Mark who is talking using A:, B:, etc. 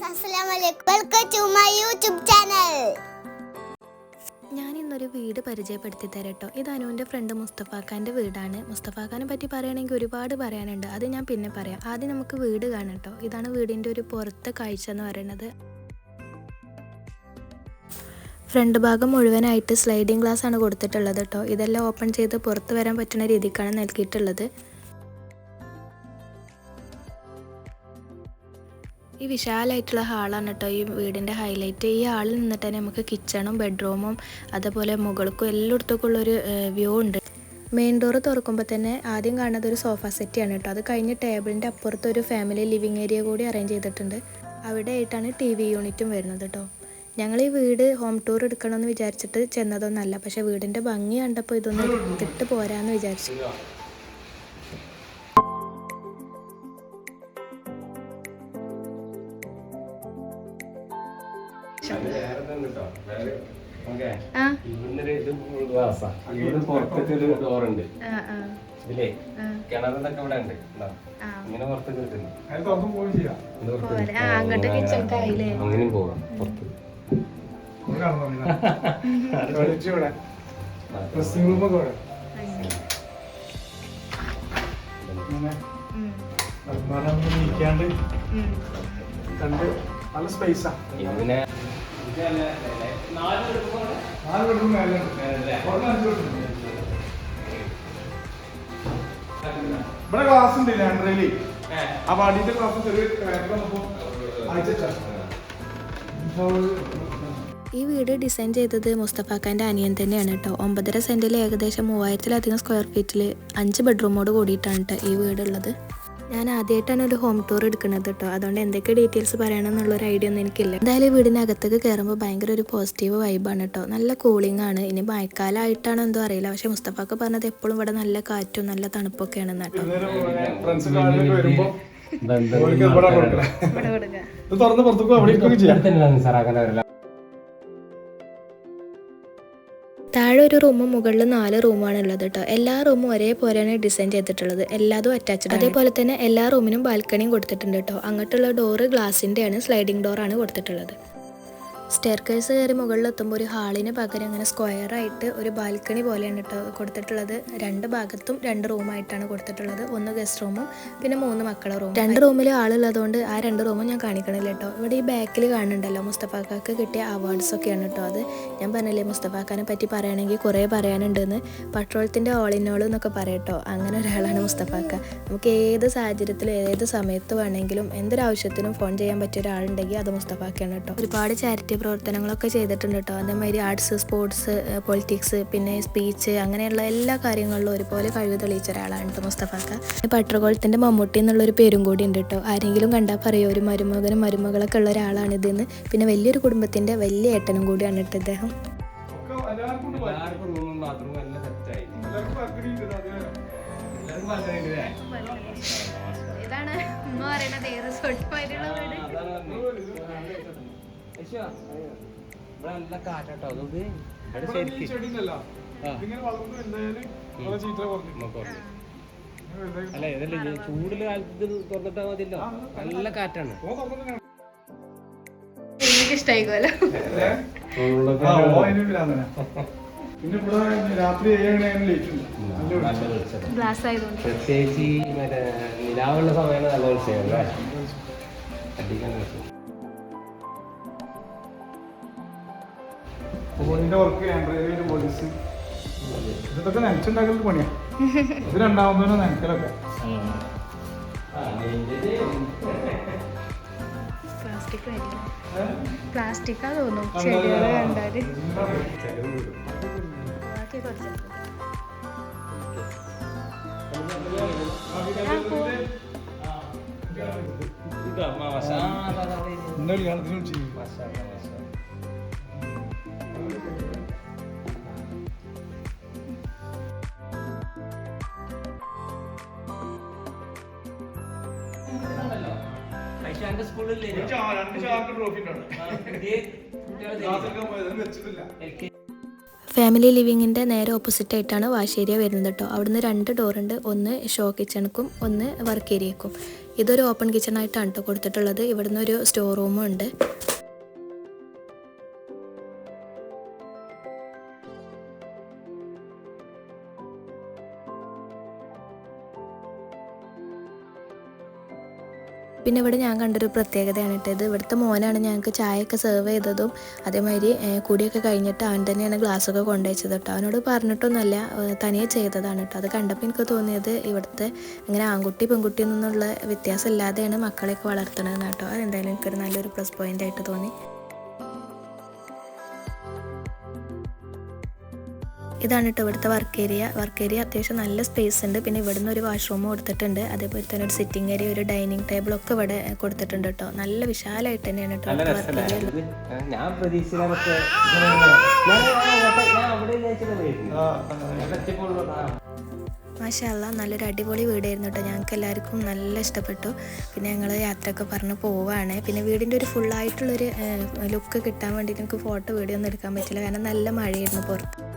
A: Guys to my YouTube channel.
B: ഞാൻ ഇന്നൊരു വീട് പരിചയപ്പെടുത്തി തരട്ടോ. ഇത് അനുവിന്റെ ഫ്രണ്ട് മുസ്തഫാഖാന്റെ വീടാണ്. മുസ്തഫാഖാനെ പറ്റി പറയുകയാണെങ്കിൽ ഒരുപാട് പറയാനുണ്ട്. അത് ഞാൻ പിന്നെ പറയാം. ആദ്യം നമുക്ക് വീട് കാണട്ടോ ഇതാണ് വീടിന്റെ ഒരു പുറത്തെ കാഴ്ച എന്ന് പറയുന്നത്. ഫ്രണ്ട് ഭാഗം മുഴുവനായിട്ട് സ്ലൈഡിംഗ് ഗ്ലാസ് ആണ് കൊടുത്തിട്ടുള്ളത് കേട്ടോ ഇതെല്ലാം ഓപ്പൺ ചെയ്ത് പുറത്ത് വരാൻ പറ്റുന്ന രീതിക്കാണ് നൽകിയിട്ടുള്ളത്. ഈ വിശാലമായിട്ടുള്ള ഹാളാണ് കേട്ടോ. ഈ വീടിന്റെ ഹൈലൈറ്റ് ഈ ഹാളിൽ നിന്നിട്ട് തന്നെ നമുക്ക് കിച്ചണും ബെഡ്റൂമും അതുപോലെ മുകൾക്കും എല്ലായിടത്തേക്കും ഉള്ളൊരു വ്യൂ ഉണ്ട്. മെയിൻ ഡോർ തുറക്കുമ്പോൾ തന്നെ ആദ്യം കാണുന്നത് ഒരു സോഫ സെറ്റാണ് കേട്ടോ. അത് കഴിഞ്ഞ് ടേബിളിന്റെ അപ്പുറത്ത് ഒരു ഫാമിലി ലിവിങ് ഏരിയ കൂടി അറേഞ്ച് ചെയ്തിട്ടുണ്ട്. അവിടെ ആയിട്ടാണ് ടി വി യൂണിറ്റും വരുന്നത് കേട്ടോ. ഞങ്ങൾ ഈ വീട് ഹോം ടൂർ എടുക്കണമെന്ന് വിചാരിച്ചിട്ട് ചെന്നതൊന്നല്ല. പക്ഷേ വീടിന്റെ ഭംഗി കണ്ടപ്പോൾ ഇതൊന്നും എടുത്തിട്ട് പോരാന്ന് വിചാരിച്ചു. ആ. അങ്ങോട്ട് കിച്ചൺക്കായില്ലേ
C: അങ്ങനെയും. പോകാം പുറത്ത്.
D: കണ്ട് നല്ല സ്പേസാ നാല് ബെഡ്റൂം മേലെ ഒരെണ്ണം അഞ്ച് ബെഡ്റൂം ഇവിടെ ക്ലാസ് ഉണ്ട് ലാൻഡ്രയിൽ ആ വടിയുടെ ക്ലാസ് ചെറിയ അയച്ചാ
B: ഈ വീട് ഡിസൈൻ ചെയ്തത് മുസ്തഫാക്കാന്റെ അനിയൻ തന്നെയാണ് കേട്ടോ. ഒമ്പതര സെന്റിൽ ഏകദേശം മൂവായിരത്തിലധികം സ്ക്വയർ ഫീറ്റിൽ അഞ്ച് ബെഡ്റൂമോട് കൂടിയിട്ടാണ് കേട്ടോ ഈ വീടുള്ളത്. ഞാൻ ആദ്യമായിട്ടാണ് ഒരു ഹോം ടൂർ എടുക്കുന്നത് കേട്ടോ അതുകൊണ്ട് എന്തൊക്കെ ഡീറ്റെയിൽസ് പറയണം എന്നുള്ളൊരു ഐഡിയ ഒന്നും എനിക്കില്ല. എന്തായാലും വീടിനകത്തേക്ക് കയറുമ്പോൾ ഭയങ്കര ഒരു പോസിറ്റീവ് വൈബാണ് കേട്ടോ നല്ല കൂളിംഗ് ആണ്. ഇനി മഴക്കാലമായിട്ടാണോ എന്തോ അറിയില്ല. പക്ഷെ മുസ്തഫാക്ക് പറഞ്ഞത് എപ്പോഴും ഇവിടെ നല്ല കാറ്റും നല്ല തണുപ്പൊക്കെയാണെന്ന് കേട്ടോ
D: തുറന്ന് പുറത്തു അവിടെ ഇരിക്കുകയും ചെയ്യാം.
B: താഴെ ഒരു റൂമും മുകളിൽ നാല് റൂമാണ് ഉള്ളത് കേട്ടോ എല്ലാ റൂമും ഒരേപോലെയാണ് ഡിസൈൻ ചെയ്തിട്ടുള്ളത്. എല്ലാതും അറ്റാച്ച്ഡ് അതേപോലെ തന്നെ എല്ലാ റൂമിനും ബാൽക്കണിയും കൊടുത്തിട്ടുണ്ട് കേട്ടോ അങ്ങോട്ടുള്ള ഡോറ് ഗ്ലാസിന്റെയാണ് സ്ലൈഡിംഗ് ഡോറാണ് കൊടുത്തിട്ടുള്ളത്. സ്റ്റെയർക്കേഴ്സ് കയറി മുകളിലെത്തുമ്പോൾ ഒരു ഹാളിന് പകരം അങ്ങനെ സ്ക്വയർ ആയിട്ട് ഒരു ബാൽക്കണി പോലെയാണ് കേട്ടോ കൊടുത്തിട്ടുള്ളത്. രണ്ട് ഭാഗത്തും രണ്ട് റൂമായിട്ടാണ് കൊടുത്തിട്ടുള്ളത്. ഒന്ന് ഗസ്റ്റ് റൂമും പിന്നെ മൂന്ന് മക്കളെ റൂം രണ്ട് റൂമിൽ ആളുള്ളതുകൊണ്ട് ആ രണ്ട് റൂമും ഞാൻ കാണിക്കണില്ല കേട്ടോ ഇവിടെ ഈ ബാക്കിൽ കാണുന്നുണ്ടല്ലോ മുസ്തഫാക്കാക്ക് കിട്ടിയ അവാർഡ്സ് ഒക്കെയാണ് കേട്ടോ അത്. ഞാൻ പറഞ്ഞില്ലേ മുസ്തഫാക്കാനെ പറ്റി പറയുകയാണെങ്കിൽ കുറേ പറയാനുണ്ടെന്ന്. പട്രോളത്തിന്റെ ഓൾ എന്നൊക്കെ പറയട്ടോ അങ്ങനെ ഒരാളാണ് മുസ്തഫാക്ക. നമുക്ക് ഏത് സാഹചര്യത്തിലും ഏത് സമയത്ത് വേണമെങ്കിലും എന്തൊരാവശ്യത്തിനും ഫോൺ ചെയ്യാൻ പറ്റിയ ഒരാളുണ്ടെങ്കിൽ അത് മുസ്തഫാക്കാണ് കേട്ടോ ഒരുപാട് ചാരിറ്റി പ്രവർത്തനങ്ങളൊക്കെ ചെയ്തിട്ടുണ്ട് കേട്ടോ. അതേമാതിരി ആർട്സ് സ്പോർട്സ് പൊളിറ്റിക്സ് പിന്നെ സ്പീച്ച് അങ്ങനെയുള്ള എല്ലാ കാര്യങ്ങളിലും ഒരുപോലെ കഴിവ് തെളിയിച്ച ഒരാളാണ് കേട്ടോ മുസ്തഫാക്ക. പട്രോളത്തിന്റെ മമ്മൂട്ടി എന്നുള്ളൊരു പേരും കൂടി ഉണ്ട് കേട്ടോ. ആരെങ്കിലും കണ്ടാൽ പറയുമോ ഒരു മരുമകനും മരുമകളൊക്കെ ഉള്ള ഒരാളാണ് ഇതെന്ന്. പിന്നെ വലിയൊരു കുടുംബത്തിന്റെ വലിയ ഏട്ടനും കൂടിയാണ് കേട്ടോ ഇദ്ദേഹം? ഇതാണ് ഉമ്മ പറയണത് റിസോർട്ട്
C: അതാണ് പറഞ്ഞത്. ഐശ്വ, ഇവിടെ നല്ല കാറ്റാട്ടോ അതുകൊണ്ട് ശരിക്ക്.
D: വലുതായി-
C: അല്ല ഇതല്ലേ ചൂടിൽ കാലത്ത് തുറന്നിട്ടാ മതിയല്ലോ. നല്ല കാറ്റാണ്.
B: എനിക്ക്
D: ഏ? ആ, ഓ അതിന് ഭ്രാന്തനാ. പിന്നെ ഇവിടെ രാത്രി ഫോണിന്റെ വർക്ക് ആൻഡ്രോയിഡ് പോലീസ് ഇതൊക്കെ നനച്ചുണ്ടാക്കുന്ന പണിയാ. ഇത് രണ്ടാമതോ നനക്കലൊക്കെ.
B: പ്ലാസ്റ്റിക് പ്ലാസ്റ്റിക്കാ തോന്നും ചെടികൾ
D: കണ്ടാൽ. ചെയ്യും ട്രോഫി വെച്ചിട്ടില്ല.
B: ഫാമിലി ലിവിങ്ങിന്റെ നേരെ ഓപ്പോസിറ്റ് ആയിട്ടാണ് വാശേരിയ വരുന്നത് കേട്ടോ. അവിടുന്ന് രണ്ട് ഡോറുണ്ട് ഒന്ന് ഷോ കിച്ചണക്കും ഒന്ന് വർക്ക് ഏരിയക്കും ഇതൊരു ഓപ്പൺ കിച്ചൺ ആയിട്ടാണ് കേട്ടോ കൊടുത്തിട്ടുള്ളത്. ഇവിടുന്ന് ഒരു സ്റ്റോർ റൂമും ഉണ്ട്. പിന്നെ ഇവിടെ ഞാൻ കണ്ടൊരു പ്രത്യേകതയാണ് ഇട്ടത് ഇവിടുത്തെ മോനാണ് ഞങ്ങൾക്ക് ചായയൊക്കെ സെർവ് ചെയ്തതും അതേമാതിരി കൂടിയൊക്കെ കഴിഞ്ഞിട്ട് അവൻ തന്നെയാണ് ഗ്ലാസ്സൊക്കെ കൊണ്ടുവച്ചത് കേട്ടോ. അവനോട് പറഞ്ഞിട്ടൊന്നുമല്ല തനിയെ ചെയ്തതാണ് കേട്ടോ. അത് കണ്ടപ്പോൾ എനിക്ക് തോന്നിയത് ഇവിടുത്തെ ഇങ്ങനെ ആൺകുട്ടി പെൺകുട്ടി എന്നുള്ള വ്യത്യാസം ഇല്ലാതെയാണ് മക്കളെയൊക്കെ വളർത്തണതെന്ന് കേട്ടോ. അതെന്തായാലും എനിക്കൊരു നല്ലൊരു പ്ലസ് പോയിന്റ് ആയിട്ട് തോന്നി. ഇതാണ് കേട്ടോ ഇവിടുത്തെ വർക്ക് ഏരിയ വർക്ക് ഏരിയ അത്യാവശ്യം നല്ല സ്പേസ് ഉണ്ട്. പിന്നെ ഇവിടുന്ന് ഒരു വാഷ്റൂം കൊടുത്തിട്ടുണ്ട്. അതേപോലെ തന്നെ ഒരു സിറ്റിംഗ് ഏരിയ ഒരു ഡൈനിങ് ടേബിൾ ഒക്കെ ഇവിടെ കൊടുത്തിട്ടുണ്ട് കേട്ടോ. നല്ല വിശാലമായിട്ട് തന്നെയാണ് കേട്ടോ വർക്ക് ഏരിയ
C: ഞാൻ
B: മാഷല്ല നല്ലൊരു അടിപൊളി വീടായിരുന്നു കേട്ടോ. ഞങ്ങൾക്ക് എല്ലാവർക്കും നല്ല ഇഷ്ടപ്പെട്ടു. പിന്നെ ഞങ്ങൾ യാത്രയൊക്കെ പറഞ്ഞ് പോവാണ്. പിന്നെ വീടിന്റെ ഒരു ഫുള്ളായിട്ടുള്ളൊരു ലുക്ക് കിട്ടാൻ വേണ്ടിയിട്ട് എനിക്ക് ഫോട്ടോ വീഡിയോ ഒന്നും എടുക്കാൻ പറ്റില്ല. കാരണം നല്ല മഴയായിരുന്നു പുറത്ത്.